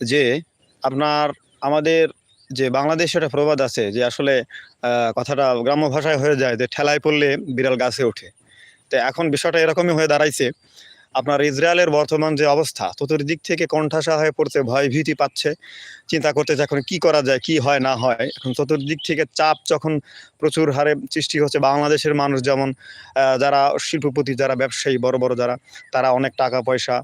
যে আপনার আমাদের যে বাংলাদেশে একটা প্রবাদ আছে যে আসলে কথাটা গ্রাম্য ভাষায় হয়ে যায় যে ঠেলায় পড়লে বিড়াল গাছে ওঠে। তো এখন বিষয়টা এরকমই হয়ে দাঁড়াইছে, আপনার ইসরায়েলের বর্তমান যে অবস্থা, চতুর্দিক থেকে কণ্ঠাসা হয়ে পড়ছে, ভয় ভীতি পাচ্ছে, চিন্তা করতেছে এখন কি করা যায়, কি হয়, না হয়। এখন চতুর্দিক থেকে চাপ যখন প্রচুর হারে সৃষ্টি হচ্ছে, বাংলাদেশের মানুষ যেমন যারা শিল্পপতি, যারা ব্যবসায়ী, বড় বড় যারা, তারা অনেক টাকা পয়সা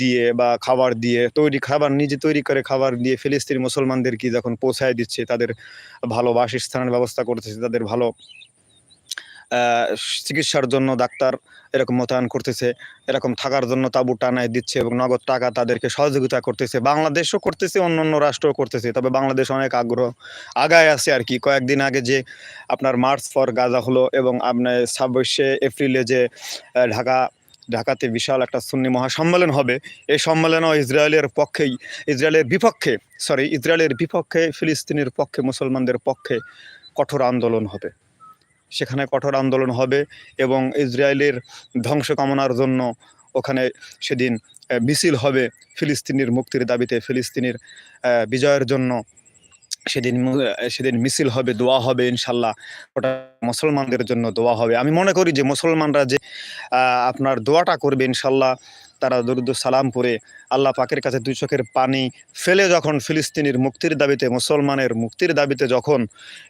দিয়ে বা খাবার দিয়ে তৈরি খাবার, নিজে তৈরি করে খাবার দিয়ে ফিলিস্তিনি মুসলমানদেরকে যখন পৌঁছায় দিচ্ছে, তাদের ভালো বাসস্থানের ব্যবস্থা করতেছে, তাদের ভালো চিকিৎসার জন্য ডাক্তার এরকম মোতায়েন করতেছে, এরকম থাকার জন্য তাবু টানায় দিচ্ছে এবং নগদ টাকা তাদেরকে সহযোগিতা করতেছে, বাংলাদেশও করতেছে অন্য অন্য রাষ্ট্রও করতেছে, তবে বাংলাদেশ অনেক আগ্রহ, আগায় আছে আর কি। কয়েকদিন আগে যে আপনার মার্চ ফর গাজা হলো এবং আপনার ছাব্বিশে এপ্রিলে যে ঢাকা ঢাকাতে বিশাল একটা সুন্নি মহাসম্মেলন হবে। এই সম্মেলনও ইসরায়েলের পক্ষেই, ইসরায়েলের বিপক্ষে সরি ইসরায়েলের বিপক্ষে, ফিলিস্তিনের পক্ষে, মুসলমানদের পক্ষে কঠোর আন্দোলন হবে। সেখানে কঠোর আন্দোলন হবে এবং ইসরায়েলের ধ্বংস কামনার জন্য ওখানে সেদিন মিছিল হবে ফিলিস্তিনের মুক্তির দাবিতে, ফিলিস্তিনের বিজয়ের জন্য। সেদিন সেদিন মিছিল হবে, দোয়া হবে ইনশাল্লাহ। ওটা মুসলমানদের জন্য দোয়া হবে। আমি মনে করি যে মুসলমানরা যে আপনার দোয়াটা করবে ইনশাল্লাহ তারা দরুদ সালাম পরে আল্লাহ পাকের কাছে দুই চোখের পানি ফেলে যখন ফিলিস্তিনের মুক্তির দাবিতে, মুসলমানের মুক্তির দাবিতে যখন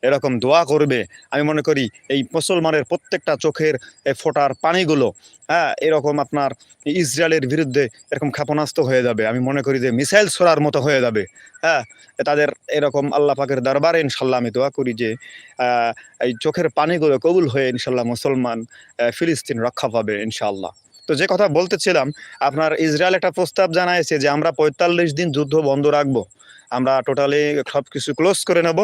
এরকম দোয়া করবে, আমি মনে করি এই মুসলমানের প্রত্যেকটা চোখের ফোটার পানিগুলো হ্যাঁ এরকম আপনার ইসরায়েলের বিরুদ্ধে এরকম ক্ষেপণাস্ত হয়ে যাবে। আমি মনে করি যে মিসাইল ছোড়ার মতো হয়ে যাবে। হ্যাঁ তাদের এরকম আল্লাহ পাকের দরবারে ইনশাল্লাহ আমি দোয়া করি যে এই চোখের পানিগুলো কবুল হয়ে ইনশাল্লাহ মুসলমান ফিলিস্তিন রক্ষা পাবে ইনশাল্লাহ। তো যে কথা বলতেছিলাম, আপনার ইসরায়েল একটা প্রস্তাব জানাইছে যে আমরা পঁয়তাল্লিশ দিন যুদ্ধ বন্ধ রাখব। আমরা টোটালি সব কিছু ক্লোজ করে নেব।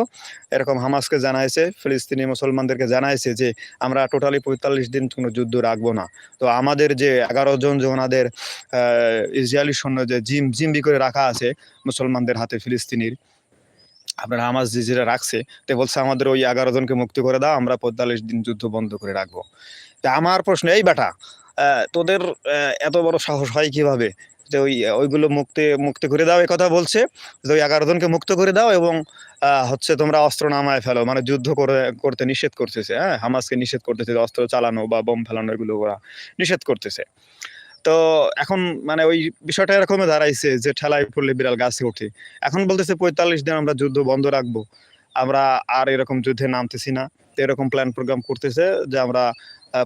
এরকম হামাসকে জানাইছে, ফিলিস্তিনি মুসলমানদেরকে জানাইছে যে আমরা টোটালি পঁয়তাল্লিশ দিন কোনো যুদ্ধ রাখব না। তো আমাদের যে এগারো জন যে ওনাদের ইসরায়েলি সৈন্য যে জিম, জিম্বি করে রাখা আছে মুসলমানদের হাতে ফিলিস্তিনির, আপনার হামাস যেটা রাখছে, তো বলছে আমাদের ওই এগারো জনকে মুক্তি করে দাও, আমরা পঁয়তাল্লিশ দিন যুদ্ধ বন্ধ করে রাখব। তা আমার প্রশ্ন, এই বেটা তোদের এত বড় সাহস হয় কীভাবে? যে ওই, ওইগুলো মুক্তি মুক্তি করে দাও এই কথা বলছে। যে ওই এগারো জনকে মুক্ত করে দাও এবং হচ্ছে তোমরা অস্ত্র নামায় ফেলো। মানে যুদ্ধ করে, করতে নিষেধ করতেছে হ্যাঁ? হামাসকে নিষেধ করতেছে অস্ত্র চালানো বা বোম ফেলানো, এগুলো ওরা নিষেধ করতেছে। তো এখন মানে ওই বিষয়টা এরকমই দাঁড়াইছে যে ঠেলায় পড়লে বিড়াল গাছে ওঠে। এখন বলতেছে পঁয়তাল্লিশ দিন আমরা যুদ্ধ বন্ধ রাখব। আমরা আর এরকম যুদ্ধে নামতেছি না। এরকম প্ল্যান প্রোগ্রাম করতেছে যে আমরা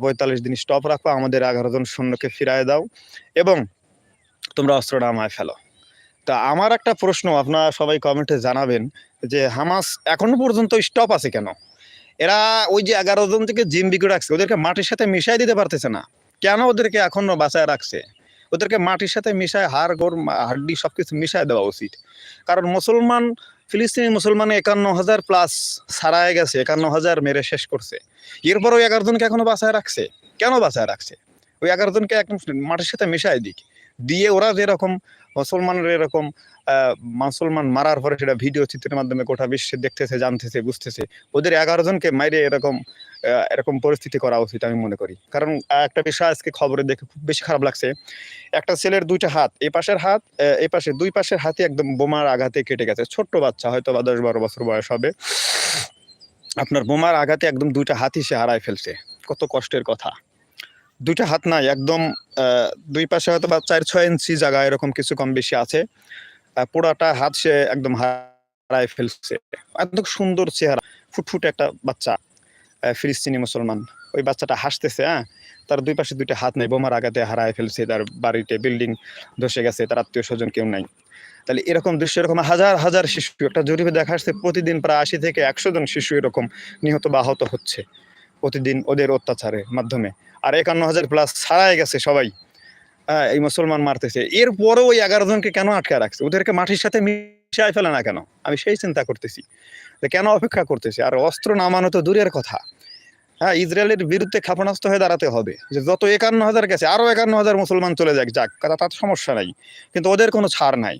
পঁয়তাল্লিশ দিন স্টপ রাখব, আমাদের এগারো জন সৈন্যকে ফিরায় দাও এবং তোমরা অস্ত্র নামায় ফেলো। তা আমার একটা প্রশ্ন, আপনারা সবাই কমেন্টে জানাবেন যে হামাস এখনও পর্যন্ত স্টপ আছে কেন? এরা ওই যে এগারো জন থেকে জিম বিকে রাখছে, ওদেরকে মাটির সাথে মিশাই দিতে পারতেছে না। কেন ওদেরকে এখনও বাঁচায় রাখছে? ওদেরকে মাটির সাথে মিশায় হাড় গোড় হাড্ডি সবকিছু মিশায় দেওয়া উচিত। কারণ মুসলমান ফিলিস্তিনি মুসলমান একান্ন হাজার প্লাস ছাড়ায় গেছে, একান্ন হাজার মেরে শেষ করছে। এরপর ওই এগারো জনকে এখনও বাঁচায় রাখছে। কেন বাঁচায় রাখছে? ওই এগারো জনকে একদম মাটির সাথে মিশায় দিক। দিয়ে ওরা যেরকম মুসলমানের এরকম মুসলমান মারার পরে সেটা ভিডিও চিত্রের মাধ্যমে গোটা বিশ্বে দেখতেছে, জানতেছে, বুঝতেছে। ওদের এগারো জনকে মাইরে এরকম এরকম পরিস্থিতি করা উচিত আমি মনে করি। কারণ একটা বিষয় আজকে খবরে দেখে খুব বেশি খারাপ লাগছে। একটা ছেলের দুইটা হাত এই পাশের হাত এই পাশে, দুই পাশের হাতে একদম বোমার আঘাতে কেটে গেছে। ছোট্ট বাচ্চা, হয়তো বা দশ বারো বছর বয়স হবে। আপনার বোমার আঘাতে একদম দুইটা হাতই সে হারায় ফেলছে। কত কষ্টের কথা। দুইটা হাত নাই, একদম দুই পাশে হয়তো বা চার, ছয় ইঞ্চি জায়গা এরকম কিছু কম বেশি আছে। পুরাটা হাত সে একদম হারায় ফেলছে। এত সুন্দর চেহারা, ফুটফুটে একটা বাচ্চা ফিলিস্তিনি মুসলমান। ওই বাচ্চাটা হাসতেছে হ্যাঁ? তার দুই পাশে দুইটা হাত নেই, বোমার আঘাতে হারায় ফেলছে, তার বাড়িতে বিল্ডিং ধসে গেছে, তার আত্মীয় স্বজন কেউ নাই। তাহলে এরকম দৃশ্য, এরকম হাজার হাজার শিশু, একটা জরিপে দেখা আসছে, প্রতিদিন প্রায় আশি থেকে একশো জন শিশু এরকম নিহত বা আহত হচ্ছে। প্রতিদিন ওদের অত্যাচারের মাধ্যমে। আর একান্ন হাজার প্লাস ছাড়াই গেছে সবাই। হ্যাঁ এই মুসলমান মারতেছে। এরপরেও ওই এগারো জনকে কেন আটকে রাখছে? ওদেরকে মাটির সাথে মিশাই ফেলে না কেন? আমি সেই চিন্তা করতেছি। যে কেন অপেক্ষা করতেছে? আর অস্ত্র নামানো তো দূরের কথা। হ্যাঁ ইসরায়েলের বিরুদ্ধে ক্ষেপণাস্ত্র হয়ে দাঁড়াতে হবে। যে যত একান্ন হাজার গেছে, আরও একান্ন হাজার মুসলমান চলে যাক যাক তার সমস্যা নাই। কিন্তু ওদের কোনো ছাড় নাই।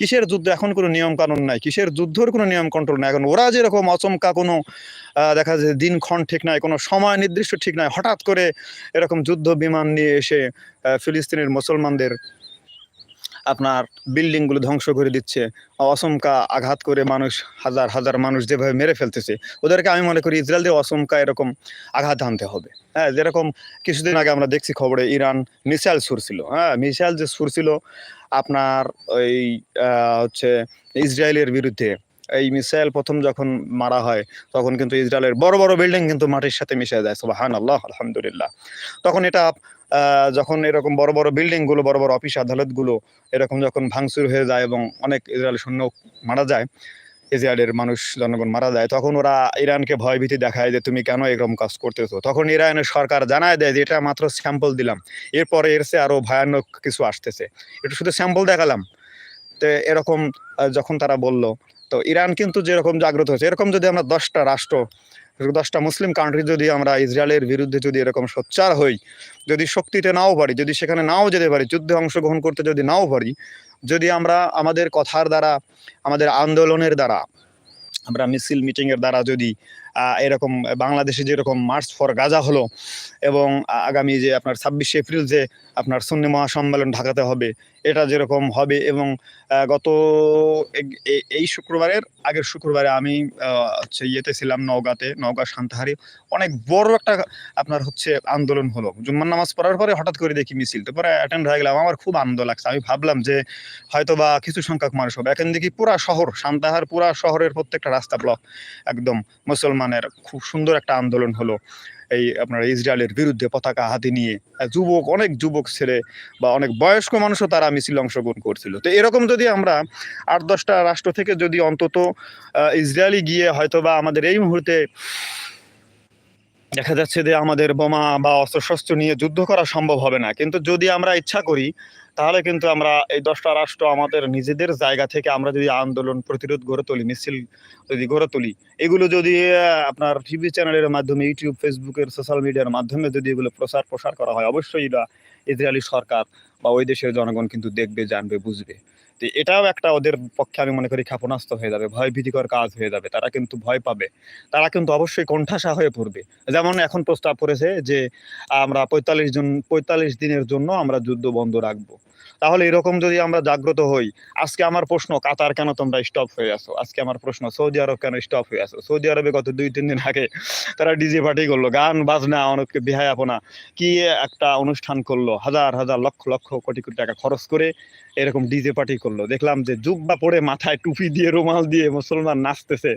কিসের যুদ্ধ? এখন কোনো নিয়ম কানুন নাই। কিসের যুদ্ধের কোনো নিয়ম কন্ট্রোল নাই। এখন ওরা যেরকম অচমকা কোনো দেখা যায় দিনক্ষণ ঠিক নাই, কোনো সময় নির্দিষ্ট ঠিক নাই, হঠাৎ করে এরকম যুদ্ধ বিমান নিয়ে এসে ফিলিস্তিনের মুসলমানদের আপনার বিল্ডিংগুলো ধ্বংস করে দিচ্ছে। অসমকা আঘাত করে মানুষ, হাজার হাজার মানুষ যেভাবে মেরে ফেলতেছে, ওদেরকে আমি মনে করি ইসরায়েলদের অসমকা এরকম আঘাত আনতে হবে। হ্যাঁ যেরকম কিছুদিন আগে আমরা দেখছি খবরে ইরান মিসাইল ছুড়ছিল। হ্যাঁ মিসাইল যে ছুড়ছিল, আপনার ওই হচ্ছে ইসরায়েলের বিরুদ্ধে, এই মিসাইল প্রথম যখন মারা হয়, তখন কিন্তু ইসরায়েলের বড় বড় বিল্ডিং কিন্তু মাটির সাথে মিশে যায় সুবাহান আল্লাহ আলহামদুলিল্লাহ। তখন এটা যখন এরকম বড় বড় বিল্ডিংগুলো বড় বড় অফিস আদালতগুলো এরকম যখন ভাঙচুর হয়ে যায় এবং অনেক ইসরায়েল সৈন্য মারা যায় ইসরায়েলের মানুষ জনগণ মারা যায়, তখন ওরা ইরানকে ভয়ভীতি দেখায় যে তুমি কেন এরকম কাজ করতেছো? তখন ইরানের সরকার জানায় দেয় যে এটা মাত্র স্যাম্পল দিলাম। এরপরে এর চেয়ে আরও ভয়ানক কিছু আসতেছে। এটা শুধু স্যাম্পল দেখালাম। তো এরকম যখন তারা বলল, তো ইরান কিন্তু যেরকম জাগ্রত হয়েছে, এরকম যদি আমরা দশটা রাষ্ট্র, দশটা মুসলিম কান্ট্রি যদি আমরা ইসরায়েলের বিরুদ্ধে যদি এরকম সোচ্চার হই, যদি শক্তিতে নাও পারি, যদি সেখানে নাও যেতে পারি, যুদ্ধে অংশগ্রহণ করতে যদি নাও পারি যদি আমরা আমাদের কথার দ্বারা, আমাদের আন্দোলনের দ্বারা, আমরা মিছিল মিটিংয়ের এর দ্বারা যদি এরকম বাংলাদেশে যেরকম মার্চ ফর গাজা হলো এবং আগামী যে আপনার ছাব্বিশে এপ্রিল যে আপনার সুন্নি মহাসম্মেলন ঢাকাতে হবে, এটা যেরকম হবে এবং গত এই শুক্রবারের আগের শুক্রবারে আমি হচ্ছে ইয়েতে ছিলাম নওগাঁতে, নওগাঁ শান্তাহারি, অনেক বড় একটা আপনার হচ্ছে আন্দোলন হলো। জুম্মান নামাজ পড়ার পরে হঠাৎ করে দেখি মিছিল, তো পরে অ্যাটেন্ড হয়ে গেলাম, আমার খুব আনন্দ লাগছে। আমি ভাবলাম যে হয়তো বা কিছু সংখ্যক মানুষ হবে। এখন দেখি পুরা শহর সান্তাহার পুরা শহরের প্রত্যেকটা রাস্তা ব্লক একদম মুসলমানের খুব সুন্দর একটা আন্দোলন হলো। এই আপনার ইসরায়েলের বিরুদ্ধে পতাকা হাতে নিয়ে যুবক, অনেক যুবক ছেলে বা অনেক বয়স্ক মানুষও তারা মিছিল অংশগ্রহণ করছিল। তো এরকম যদি আমরা আট দশটা রাষ্ট্র থেকে যদি অন্তত ইসরায়েলি গিয়ে হয়তো বা আমাদের এই মুহূর্তে দেখা যাচ্ছে যে আমাদের বোমা বা অস্ত্রশস্ত্র নিয়ে যুদ্ধ করা সম্ভব হবে না। কিন্তু যদি আমরা ইচ্ছা করি তাহলে কিন্তু আমরা এই দশটা রাষ্ট্র আমাদের নিজেদের জায়গা থেকে আমরা যদি আন্দোলন প্রতিরোধ গড়ে তুলি, মিছিল যদি গড়ে তুলি, এগুলো যদি আপনার টিভি চ্যানেলের মাধ্যমে ইউটিউব ফেসবুকের সোশ্যাল মিডিয়ার মাধ্যমে যদি এগুলো প্রচার প্রসার করা হয়, অবশ্যই এটা ইসরায়েলি সরকার বা ওই দেশের জনগণ কিন্তু দেখবে, জানবে, বুঝবে। তো এটাও একটা ওদের পক্ষে আমি মনে করি ক্ষেপণাস্ত হয়ে যাবে ভয় ভীতিকর কাজ হয়ে যাবে, তারা কিন্তু ভয় পাবে। তারা কিন্তু অবশ্যই কণ্ঠাসা হয়ে পড়বে। যেমন এখন প্রস্তাব করেছে যে আমরা পঁয়তাল্লিশ জন, পঁয়তাল্লিশ দিনের জন্য আমরা যুদ্ধ বন্ধ রাখব। তাহলে এরকম যদি আমরা জাগ্রত হই, আজকে আমার প্রশ্ন, কাতার কেন তোমরা স্টপ হয়ে আছো? আজকে আমার প্রশ্ন, সৌদি আরব কেন স্টপ হয়ে আছো? সৌদি আরবে গত দুই, তিন দিন আগে তারা ডিজে পার্টি করল, গান, বাজনা, অনেককে বিহায়াপনা, কি একটা অনুষ্ঠান করল, হাজার হাজার, লক্ষ লক্ষ, কোটি কোটি টাকা খরচ করে এরকম ডিজে পার্টি করল। দেখলাম যে জুব্বা পরে মাথায় টুপি দিয়ে, রুমাল দিয়ে মুসলমান নাচতেছে,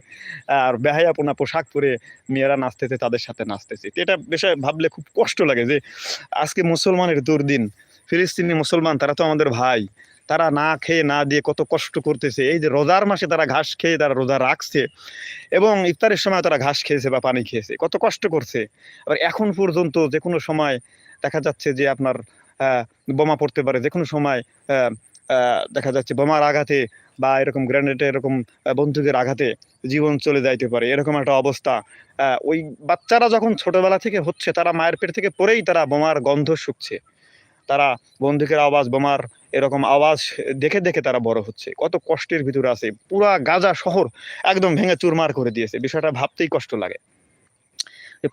আর বেহায়াপনা, পোশাক পরে মেয়েরা নাচতেছে, তাদের সাথে নাচতেছে। এটা বিষয়ে ভাবলে খুব কষ্ট লাগে যে আজকে মুসলমানের দুর্দিন ফিলিস্তিনি মুসলমান, তারা তো আমাদের ভাই। তারা না খেয়ে, না দিয়ে কত কষ্ট করতেছে। এই যে রোজার মাসে তারা ঘাস খেয়ে, তারা রোজা রাখছে এবং ইফতারের সময় তারা ঘাস খেয়েছে বা পানি খেয়েছে। কত কষ্ট করছে। আবার এখন পর্যন্ত যে কোনো সময় দেখা যাচ্ছে যে আপনার বোমা পড়তে পারে। যে কোনো সময় দেখা যাচ্ছে বোমার আঘাতে বা এরকম গ্রেনেডে এরকম বন্দুকের আঘাতে জীবন চলে যাইতে পারে। এরকম একটা অবস্থা। ওই বাচ্চারা যখন ছোটবেলা থেকে হচ্ছে, তারা মায়ের পেট থেকে পরেই তারা বোমার গন্ধ শুকছে। তারা বন্দুকের আওয়াজ, বোমার এরকম আওয়াজ দেখে দেখে তারা বড় হচ্ছে। কত কষ্টের ভিতরে আছে। পুরা গাজা শহর একদম ভেঙে চুরমার করে দিয়েছে। বিষয়টা ভাবতেই কষ্ট লাগে।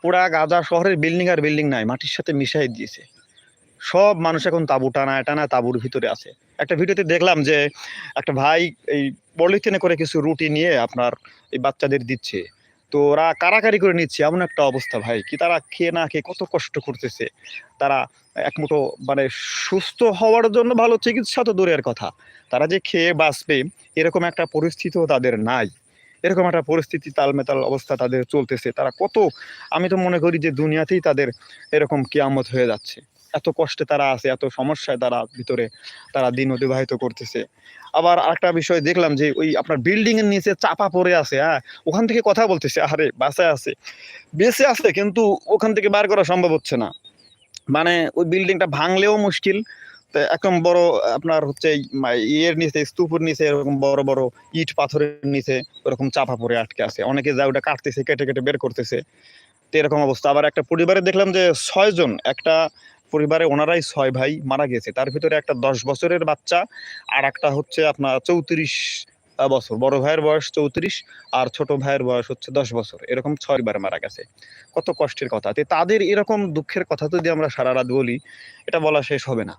পুরা গাজা শহরের বিল্ডিং আর বিল্ডিং নাই, মাটির সাথে মিশাই দিয়েছে। সব মানুষ এখন তাবু টানায় টানা তাবুর ভিতরে আছে। একটা ভিডিওতে দেখলাম যে একটা ভাই এই পলিথিনে করে কিছু রুটি নিয়ে আপনার এই বাচ্চাদের দিচ্ছে। তো ওরা কারাকারি করে নিচ্ছে, এমন একটা অবস্থা ভাই। কি তারা খেয়ে না খেয়ে কত কষ্ট করতেছে? তারা এক মুঠো মানে সুস্থ হওয়ার জন্য ভালো চিকিৎসা তো দূরের কথা। তারা যে খেয়ে বাঁচবে, এরকম একটা পরিস্থিতিও তাদের নাই। এরকম একটা পরিস্থিতি, তালমেতাল অবস্থা তাদের চলতেছে। তারা কত, আমি তো মনে করি যে দুনিয়াতেই তাদের এরকম কিয়ামত হয়ে যাচ্ছে। এত কষ্টে তারা আছে, এত সমস্যায় তারা ভিতরে, তারা দিন অতিবাহিত করতেছে। আবার আরেকটা বিষয় দেখলাম যে ওই আপনার বিল্ডিং এর নিচে চাপা পড়ে আছে হ্যাঁ? ওখান থেকে কথা বলতেছে, আরে বাসায় আছে। বেঁচে আছে কিন্তু ওখান থেকে বার করা সম্ভব হচ্ছে না। মানে ওই বিল্ডিংটা ভাঙলেও মুশকিল। একদম বড় আপনার হচ্ছে ইয়ের নিচে, স্তূপের নিচে এরকম বড় বড় ইট পাথরের নিচে ওরকম চাপা পড়ে আটকে আছে। অনেকে যা ওটা কাটতেছে, কেটে কেটে বের করতেছে। তো এরকম অবস্থা। আবার একটা পরিবারে দেখলাম যে ছয় জন একটা পরিবারে ওনারাই ছয় ভাই মারা গেছে। তার ভিতরে একটা দশ বছরের বাচ্চা আর একটা হচ্ছে আপনার চৌত্রিশ বছর। বড় ভাইয়ের বয়স চৌত্রিশ আর ছোট ভাইয়ের বয়স হচ্ছে দশ বছর। এরকম ছয় বার মারা গেছে। কত কষ্টের কথা। তো তাদের এরকম দুঃখের কথা যদি আমরা সারা রাত বলি, এটা বলা শেষ হবে না।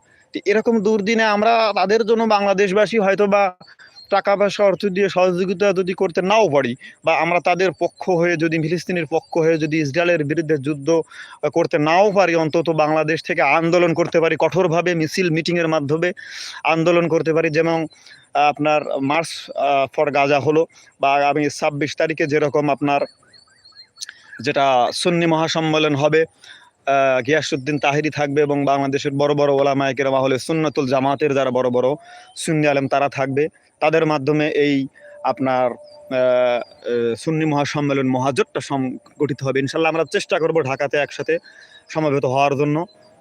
এরকম দুর্দিনে আমরা তাদের জন্য বাংলাদেশবাসী হয়তো বা টাকা পয়সা অর্থ দিয়ে সহযোগিতা যদি করতে নাও পারি, বা আমরা তাদের পক্ষ হয়ে যদি ফিলিস্তিনের পক্ষ হয়ে যদি ইসরায়েলের বিরুদ্ধে যুদ্ধ করতে নাও পারি, অন্তত বাংলাদেশ থেকে আন্দোলন করতে পারি, কঠোরভাবে মিছিল মিটিংয়ের মাধ্যমে আন্দোলন করতে পারি, যেমন আপনার মার্চ ফর গাজা হলো, বা আগামী ছাব্বিশ তারিখে যেরকম আপনার যেটা সুন্নি মহাসম্মেলন হবে গিয়াসুদ্দিন তাহিরি থাকবে এবং বাংলাদেশের বড় বড় ওলামায় কেরামা হলে সুন্নতুল জামাতের যারা বড় বড় সুন্নি আলেম তারা থাকবে। তাদের মাধ্যমে এই আপনার সুন্নি মহাসম্মেলন মহাজোটটা সংগঠিত হবে। ইনশাল্লাহ আমরা চেষ্টা করব ঢাকাতে একসাথে সমবেত হওয়ার জন্য।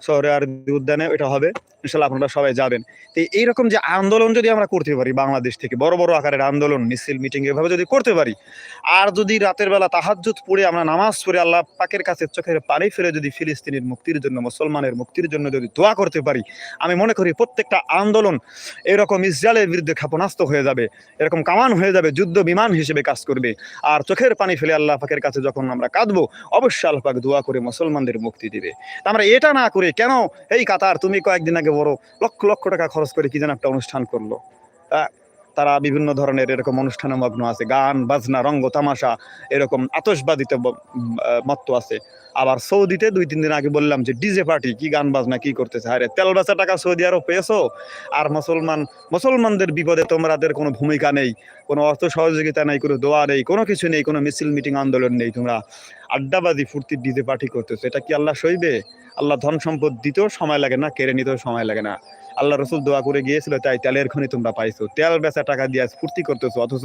শহরে আর উদ্যানে এটা হবে। ইনশাল্লাহ আপনারা সবাই যাবেন। তো এইরকম যে আন্দোলন যদি আমরা করতে পারি বাংলাদেশ থেকে, বড় বড় আকারের আন্দোলন, মিছিল, মিটিং, এভাবে যদি করতে পারি, আর যদি রাতের বেলা তাহাজ্জুদ পড়ে আমরা নামাজ পড়ে আল্লাহ পাকের কাছে চোখের পানি ফেলে যদি ফিলিস্তিনের মুক্তির জন্য, মুসলমানের মুক্তির জন্য যদি দোয়া করতে পারি, আমি মনে করি প্রত্যেকটা আন্দোলন এরকম ইসরায়েলের বিরুদ্ধে ক্ষেপণাস্ত হয়ে যাবে, এরকম কামান হয়ে যাবে, যুদ্ধ বিমান হিসেবে কাজ করবে। আর চোখের পানি ফেলে আল্লাহ পাকের কাছে যখন আমরা কাঁদবো, অবশ্যই আল্লাহ পাক দোয়া করে মুসলমানদের মুক্তি দিবে। তা আমরা এটা না করে কেন? এই কাতার, তুমি কয়েকদিন আগে বড় লক্ষ লক্ষ টাকা খরচ করে কি যেন একটা অনুষ্ঠান করল। তারা বিভিন্ন ধরনের এরকম অনুষ্ঠানে মগ্ন আছে। গান, বাজনা, রঙ্গ, তামাশা এরকম আতসবাদিতে মত্ত আছে। আবার সৌদিতে দুই, তিন দিন আগে বললাম যে, ডিজে পার্টি, কি গান বাজনা, কি করতেছে? আরে তেল বেচা টাকা সৌদি আরব পেয়েছ? আর মুসলমান, মুসলমানদের বিপদে তোমাদের কোনো ভূমিকা নেই, কোনো অর্থ সহযোগিতা নেই, কোনো দোয়া নেই, কোনো কিছু নেই, কোনো মিছিল, মিটিং, আন্দোলন নেই। তোমরা আড্ডাবাজি, ফুর্তি, ডিজে পার্টি করতেছো। এটা কি আল্লাহ সইবে? আল্লাহ ধন সম্পদ দিতেও সময় লাগে না, কেড়ে নিতেও সময় লাগে না। আল্লাহ রসুল দোয়া করে গিয়েছিল, তাই তেলের খনি তোমরা পাইছো। তেল বেচা টাকা দিয়ে আজ ফুর্তি করতেছো, অথচ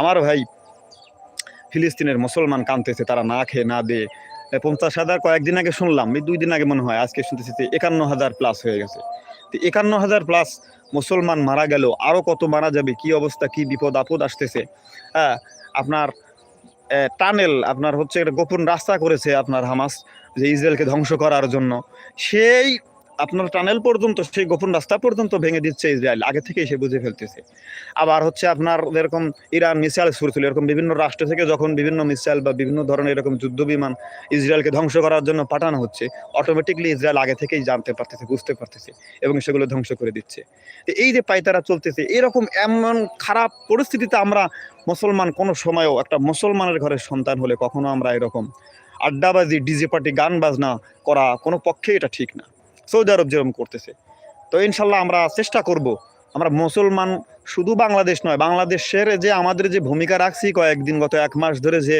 আমার ভাই ফিলিস্তিনের মুসলমান কানতেছে, তারা না খেয়ে না দে। পঞ্চাশ হাজার কয়েকদিন আগে শুনলাম, এই দুই দিন আগে মনে হয়, আজকে শুনতেছি যে একান্ন হাজার প্লাস হয়ে গেছে। তো একান্ন হাজার প্লাস মুসলমান মারা গেল, আরও কত মারা যাবে, কি অবস্থা, কি বিপদ, আপদ আসতেছে। হ্যাঁ আপনার টানেল, আপনার হচ্ছে একটা গোপন রাস্তা করেছে আপনার হামাস, যে ইসরায়েলকে ধ্বংস করার জন্য। সেই আপনার টানেল পর্যন্ত, সেই গোপন রাস্তা পর্যন্ত ভেঙে দিচ্ছে ইসরায়েল। আগে থেকেই সে বুঝে ফেলতেছে। আবার হচ্ছে আপনার এরকম ইরান মিসাইল ছুড়ছিল এরকম বিভিন্ন রাষ্ট্র থেকে যখন বিভিন্ন মিসাইল বা বিভিন্ন ধরনের এরকম যুদ্ধ বিমান ইসরায়েলকে ধ্বংস করার জন্য পাঠানো হচ্ছে অটোমেটিকলি ইসরায়েল আগে থেকেই জানতে পারতেছে, বুঝতে পারতেছে এবং সেগুলো ধ্বংস করে দিচ্ছে। এই যে পাইতারা চলতেছে, এরকম এমন খারাপ পরিস্থিতিতে আমরা মুসলমান কোনো সময়ও একটা মুসলমানের ঘরের সন্তান হলে কখনো আমরা এরকম আড্ডাবাজি ডিজে পার্টি গান বাজনা করা কোনো পক্ষে এটা ঠিক না। সৌদি আরব যেরকম করতেছে। তো ইনশাল্লাহ আমরা চেষ্টা করব। আমরা মুসলমান শুধু বাংলাদেশ নয়, বাংলাদেশের যে আমাদের যে ভূমিকা রাখছি কয়েকদিন গত এক মাস ধরে যে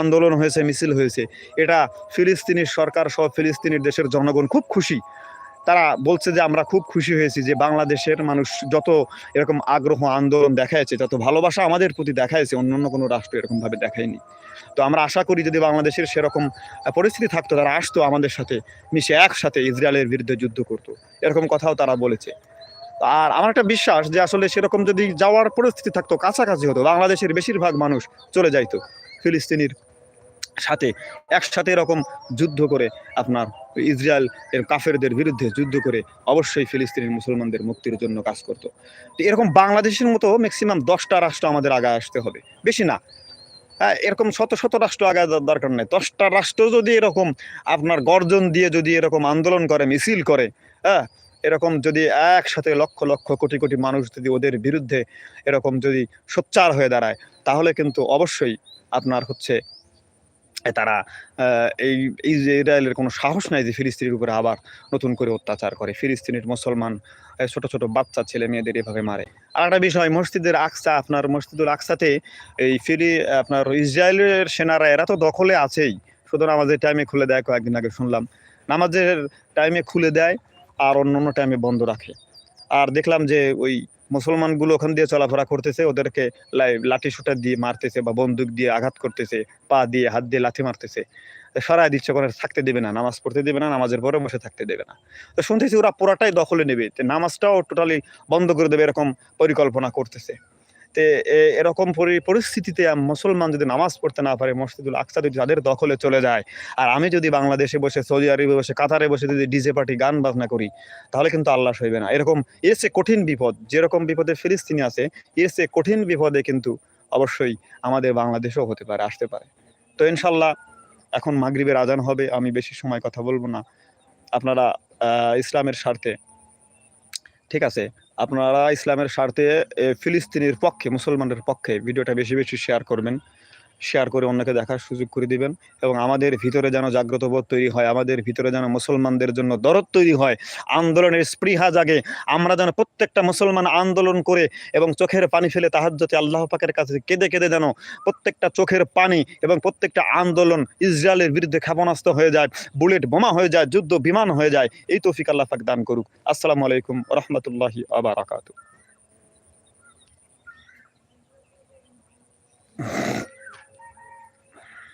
আন্দোলন হয়েছে, মিছিল হয়েছে, এটা ফিলিস্তিনির সরকার সহ ফিলিস্তিনির দেশের জনগণ খুব খুশি। তারা বলছে যে আমরা খুব খুশি হয়েছি যে বাংলাদেশের মানুষ যত এরকম আগ্রহ, আন্দোলন দেখাইছে তত ভালোবাসা আমাদের প্রতি দেখাইছে অন্য অন্য কোনো রাষ্ট্র এরকমভাবে দেখায়নি। তো আমরা আশা করি যদি বাংলাদেশের সেরকম পরিস্থিতি থাকতো, তারা আসতো আমাদের সাথে, মিশে একসাথে ইসরায়েলের বিরুদ্ধে যুদ্ধ করতো। এরকম কথাও তারা বলেছে। আর আমার একটা বিশ্বাস যে আসলে সেরকম যদি যাওয়ার পরিস্থিতি থাকতো, কাছাকাছি হতো, বাংলাদেশের বেশিরভাগ মানুষ চলে যাইতো, ফিলিস্তিনির সাথে, একসাথে এরকম যুদ্ধ করে আপনার ইসরায়েল এর কাফেরদের বিরুদ্ধে যুদ্ধ করে অবশ্যই ফিলিস্তিনের মুসলমানদের মুক্তির জন্য কাজ করতো। তো এরকম বাংলাদেশের মতো ম্যাক্সিমাম দশটা রাষ্ট্র আমাদের আগে আসতে হবে। বেশি না। হ্যাঁ এরকম শত শত রাষ্ট্র আগে দরকার নেই। দশটা রাষ্ট্র যদি এরকম আপনার গর্জন দিয়ে যদি এরকম আন্দোলন করে, মিছিল করে হ্যাঁ এরকম যদি একসাথে লক্ষ লক্ষ কোটি কোটি মানুষ যদি ওদের বিরুদ্ধে এরকম যদি সোচ্চার হয়ে দাঁড়ায়, তাহলে কিন্তু অবশ্যই আপনার হচ্ছে তারা এই ইসরায়েলের কোনো সাহস নাই যে ফিলিস্তিনের উপরে আবার নতুন করে অত্যাচার করে। ফিলিস্তিনের মুসলমান ছোট ছোট বাচ্চা, ছেলে মেয়েদের এভাবে মারে। আর একটা বিষয়, মসজিদের আকসা, আপনার মসজিদুল আকসাতে এই ফিলি, আপনার ইসরায়েলের সেনারা, এরা তো দখলে আছেই। শুধু নামাজের টাইমে খুলে দেয় কয়েকদিন আগে শুনলাম। নামাজের টাইমে খুলে দেয় আর অন্য অন্য টাইমে বন্ধ রাখে। আর দেখলাম যে ওই মুসলমানগুলো ওখান দিয়ে চলাফেরা করতেছে, ওদেরকে লাঠি সুটা দিয়ে মারতেছে বা বন্দুক দিয়ে আঘাত করতেছে, পা দিয়ে, হাত দিয়ে লাঠি মারতেছে। সারাই দিচ্ছে ওখানে থাকতে দেবে না, নামাজ পড়তে দেবে না, নামাজের পরে বসে থাকতে দেবে না। তো শুনতেছি ওরা পুরাটাই দখলে নেবে নামাজটাও টোটালি বন্ধ করে দেবে এরকম পরিকল্পনা করতেছে। তে এরকম পরি- পরিস্থিতিতে মুসলমান যদি নামাজ পড়তে না পারে, মসজিদুল আকসা যদি তাদের দখলে চলে যায়, আর আমি যদি বাংলাদেশে বসে, সৌদি আরবে বসে, কাতারে বসে যদি ডিজে পার্টি গান বাজনা করি, তাহলে কিন্তু আল্লাহ সইবে না। এরকম এর চেয়ে কঠিন বিপদ, যেরকম বিপদে ফিলিস্তিনি আছে চেয়ে কঠিন বিপদে কিন্তু অবশ্যই আমাদের বাংলাদেশেও হতে পারে, আসতে পারে। তো ইনশাল্লাহ এখন মাগরিবের আজান হবে, আমি বেশি সময় কথা বলব না। আপনারা ইসলামের স্বার্থে, ঠিক আছে? আপনারা ইসলামের স্বার্থে ফিলিস্তিনের পক্ষে মুসলমানদের পক্ষে ভিডিওটা বেশি বেশি শেয়ার করবেন। শেয়ার করে অন্যকে দেখার সুযোগ করে দিবেন এবং আমাদের ভিতরে যেন জাগ্রত বোধ তৈরি হয়, আমাদের ভিতরে যেন মুসলমানদের জন্য দরদ তৈরি হয়, আন্দোলনের স্পৃহা জাগে, আমরা যেন প্রত্যেকটা মুসলমান আন্দোলন করে এবং চোখের পানি ফেলে তাহাজ্যতে আল্লাহ পাকের কাছে কেঁদে কেঁদে যেন প্রত্যেকটা চোখের পানি এবং প্রত্যেকটা আন্দোলন ইসরায়েলের বিরুদ্ধে ক্ষেপণাস্ত হয়ে যায়, বুলেট বোমা হয়ে যায়, যুদ্ধ বিমান হয়ে যায়, এই তৌফিক আল্লাহ পাক দান করুক। আসসালামু আলাইকুম রহমতুল্লাহি আবার you